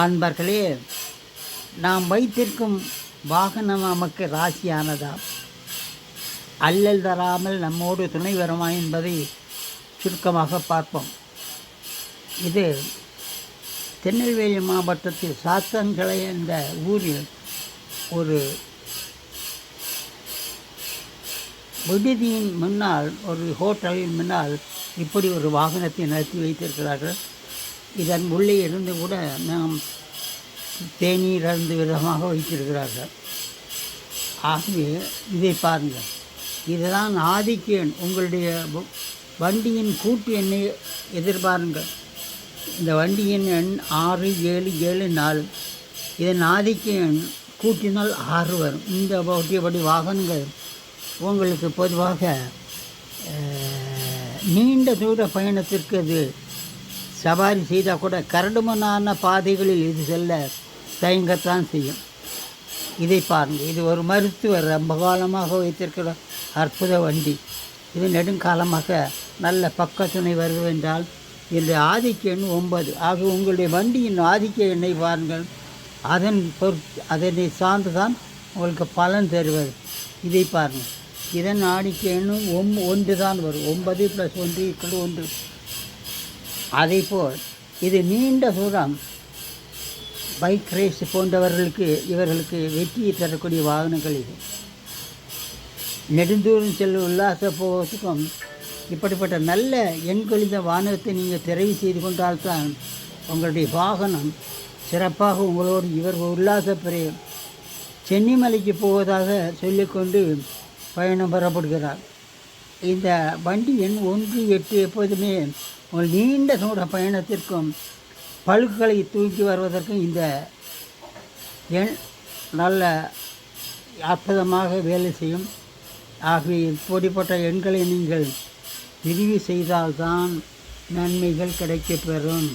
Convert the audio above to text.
அன்பர்களே நாம் வைத்திருக்கும் வாகனம் நமக்கு ராசியானதா? அல்லல் தராமல் நம்மோடு துணை வருமா என்பதை சுருக்கமாக பார்ப்போம். இது திருநெல்வேலி மாவட்டத்தில் சாத்தன்களை என்ற ஊரில் ஒரு விடுதியின் முன்னால் ஒரு ஹோட்டலின் முன்னால் இப்படி ஒரு வாகனத்தை நிறுத்தி வைத்திருக்கிறார்கள். இதன் உள்ளே இருந்து கூட நாம் தேநீர் அருந்து விதமாக வைத்திருக்கிறார்கள். ஆகவே இதை பாருங்கள். இதுதான் ஆதிக்கேன். உங்களுடைய வண்டியின் கூட்டு எண்ணை எதிர்பாருங்கள். இந்த வண்டியின் எண் ஆறு ஏழு ஏழு நாலு. இதன் ஆதிக்க எண் கூட்டினால் ஆறு வரும். இந்த ஒட்டியபடி வாகனங்கள் உங்களுக்கு பொதுவாக நீண்ட தூர பயணத்திற்கு அது சவாரி செய்தால் கூட கரடுமனான பாதைகளில் இது செல்ல தயங்கத்தான் செய்யும். இதை பாருங்கள் இது ஒரு மருத்துவர் ரொம்ப காலமாக வைத்திருக்கிற அற்புத வண்டி. இது நெடுங்காலமாக நல்ல பக்கத்துணை வருவென்றால் இந்த ஆதிக்க எண் ஒன்பது. ஆக உங்களுடைய வண்டியின் ஆதிக்க எண்ணை பாருங்கள். அதன் பொறுத்து அதனை சார்ந்து தான் உங்களுக்கு பலன் தருவது. இதை பாருங்கள் இதன் ஆதிக்க எண்ணும் ஒம் ஒன்று தான் வரும். ஒன்பது ப்ளஸ் ஒன்று ஈக்குவல் ஒன்று. அதேபோல் இது நீண்ட தூரம் பைக் ரேஸ் போன்றவர்களுக்கு இவர்களுக்கு வெற்றியை தரக்கூடிய வாகனங்கள் இது. நெடுந்தூரம் செல்லும் உல்லாச போவதுக்கும் இப்படிப்பட்ட நல்ல எண்கொழிந்த வாகனத்தை நீங்கள் தெரிவு செய்து கொண்டால்தான் உங்களுடைய வாகனம் சிறப்பாக உங்களோடு இவர் உல்லாச பிரிய சென்னிமலைக்கு போவதாக சொல்லிக்கொண்டு பயணம் பெறப்படுகிறார். இந்த வண்டி எண் ஒன்று எட்டு எப்போதுமே உங்கள் நீண்ட தூர பயணத்திற்கும் பழுக்களை தூக்கி வருவதற்கும் இந்த எண் நல்ல அற்புதமாக வேலை செய்யும். ஆகவே இப்படிப்பட்ட எண்களை நீங்கள் தெரிவு செய்தால்தான் நன்மைகள் கிடைக்கப்பெறும்